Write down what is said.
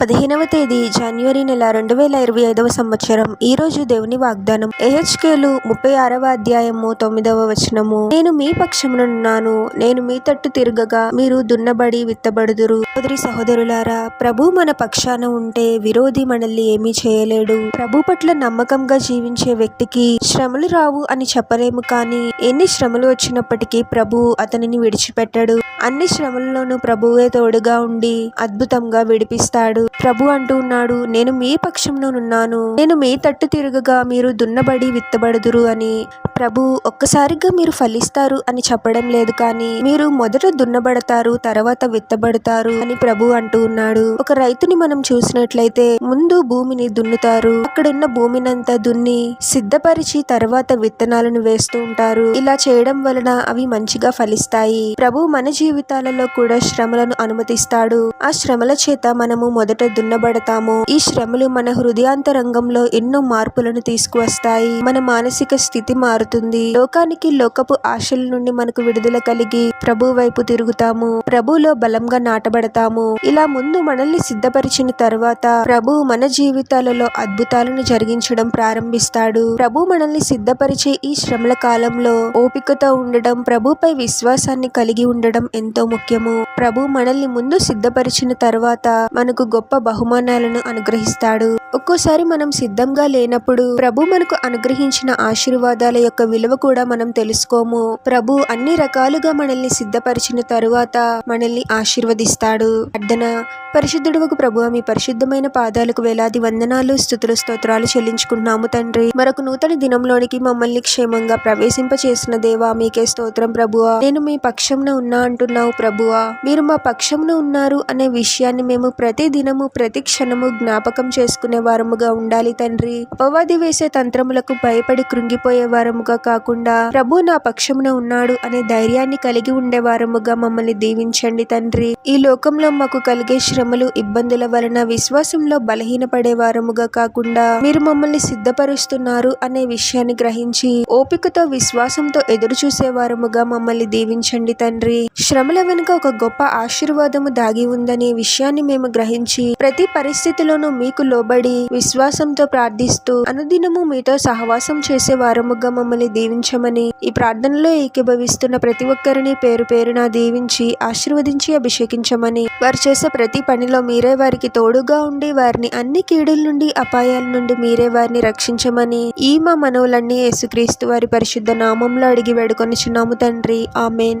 పదిహేనవ తేదీ జనవరి నెల రెండు వేల ఇరవై ఐదవ సంవత్సరం. ఈ రోజు దేవుని వాగ్దానం. ఏహెచ్కేలు ముప్పై ఆరవ అధ్యాయము తొమ్మిదవ వచనము. నేను మీ పక్షమునున్నాను నేను మీ తట్టు తిరగగా మీరు దున్నబడి విత్తబడుదురు. సోదరి సహోదరులారా ప్రభు మన పక్షాన ఉంటే విరోధి మనల్ని ఏమీ చేయలేడు. ప్రభు పట్ల నమ్మకంగా జీవించే వ్యక్తికి శ్రమలు రావు అని చెప్పలేము కానీ ఎన్ని శ్రమలు వచ్చినప్పటికీ ప్రభు అతనిని విడిచిపెట్టడు. అన్ని శ్రమల్లోనూ ప్రభువే తోడుగా ఉండి అద్భుతంగా విడిపిస్తాడు. ప్రభు అంటూ ఉన్నాడు నేను మీ పక్షంలోనున్నాను. నేను మీ తట్టు తిరుగుగా మీరు దున్నబడి విత్తబడుదురు అని. ప్రభు ఒక్కసారిగా మీరు ఫలిస్తారు అని చెప్పడం లేదు కానీ మీరు మొదట దున్నబడతారు తర్వాత విత్తబడతారు అని ప్రభు అంటూ ఉన్నాడు. ఒక రైతుని మనం చూసినట్లయితే ముందు భూమిని దున్నుతారు అక్కడున్న భూమినంతా దున్ని సిద్ధపరిచి తర్వాత విత్తనాలను వేస్తూ ఉంటారు. ఇలా చేయడం వలన అవి మంచిగా ఫలిస్తాయి. ప్రభు మన జీవితాలలో కూడా శ్రమలను అనుమతిస్తాడు. ఆ శ్రమల చేత మనము మొదట దున్నబడతాము. ఈ శ్రమలు మన హృదయాంతరంగంలో ఎన్నో మార్పులను తీసుకువస్తాయి. మన మానసిక స్థితి మారుతుంది. లోకానికి లోకపు ఆశల నుండి మనకు విడుదల కలిగి ప్రభు వైపు తిరుగుతాము. ప్రభులో బలంగా నాటబడతాము. ఇలా ముందు మనల్ని సిద్ధపరిచిన తర్వాత ప్రభు మన జీవితాలలో అద్భుతాలను జరిగించడం ప్రారంభిస్తాడు. ప్రభు మనల్ని సిద్ధపరిచే ఈ శ్రమల కాలంలో ఓపికతో ఉండడం ప్రభుపై విశ్వాసాన్ని కలిగి ఉండడం ఎంతో ముఖ్యము. ప్రభు మనల్ని ముందు సిద్ధపరిచిన తర్వాత మనకు గొప్ప బహుమానాలను అనుగ్రహిస్తాడు. ఒక్కోసారి మనం సిద్ధంగా లేనప్పుడు ప్రభు మనకు అనుగ్రహించిన ఆశీర్వాదాల యొక్క విలువ కూడా మనం తెలుసుకోము. ప్రభు అన్ని రకాలుగా మనల్ని సిద్ధపరిచిన తరువాత మనల్ని ఆశీర్వదిస్తాడు. అర్ధన పరిశుద్ధుడు ప్రభు మీ పరిశుద్ధమైన పాదాలకు వేలాది వందనాలు స్థుతులు స్తోత్రాలు చెల్లించుకుంటున్నాము తండ్రి. మరొక నూతన దినంలోనికి మమ్మల్ని క్షేమంగా ప్రవేశింపచేసిన దేవా మీకే స్తోత్రం ప్రభువా. నేను మీ పక్షంన ఉన్నా అంటున్నావు ప్రభువా? మీరు మా పక్షమును ఉన్నారు అనే విషయాన్ని మేము ప్రతి దినము ప్రతి క్షణము జ్ఞాపకం చేసుకునే వారముగా ఉండాలి తండ్రి. అపవాది వేసే తంత్రములకు భయపడి కృంగిపోయే వారముగా కాకుండా ప్రభు నా పక్షమున ఉన్నాడు అనే ధైర్యాన్ని కలిగి ఉండే వారముగా మమ్మల్ని దీవించండి తండ్రి. ఈ లోకంలో మాకు కలిగే శ్రమలు ఇబ్బందుల వలన విశ్వాసంలో బలహీనపడే వారముగా కాకుండా మీరు మమ్మల్ని సిద్ధపరుస్తున్నారు అనే విషయాన్ని గ్రహించి ఓపికతో విశ్వాసంతో ఎదురు చూసే వారముగా మమ్మల్ని దీవించండి తండ్రి. శ్రమల వెనుక ఒక గొప్ప ఆశీర్వాదము దాగి ఉందనే విషయాన్ని మేము గ్రహించి ప్రతి పరిస్థితిలోనూ మీకు లోబడి విశ్వాసంతో ప్రార్థిస్తూ అనుదినము మీతో సహవాసం చేసే వారముగా మమ్మల్ని దీవించమని ఈ ప్రార్థనలో ఏకీభవిస్తున్న ప్రతి ఒక్కరిని పేరు పేరున దీవించి ఆశీర్వదించి అభిషేకించమని వారు చేసే ప్రతి పనిలో మీరే వారికి తోడుగా ఉండి వారిని అన్ని కీడుల నుండి అపాయాల నుండి మీరే వారిని రక్షించమని ఈ మా మనవులన్నీ యేసుక్రీస్తు వారి పరిశుద్ధ నామంలో అడిగి వేడుకొనిచున్నాము తండ్రి. ఆమెన్.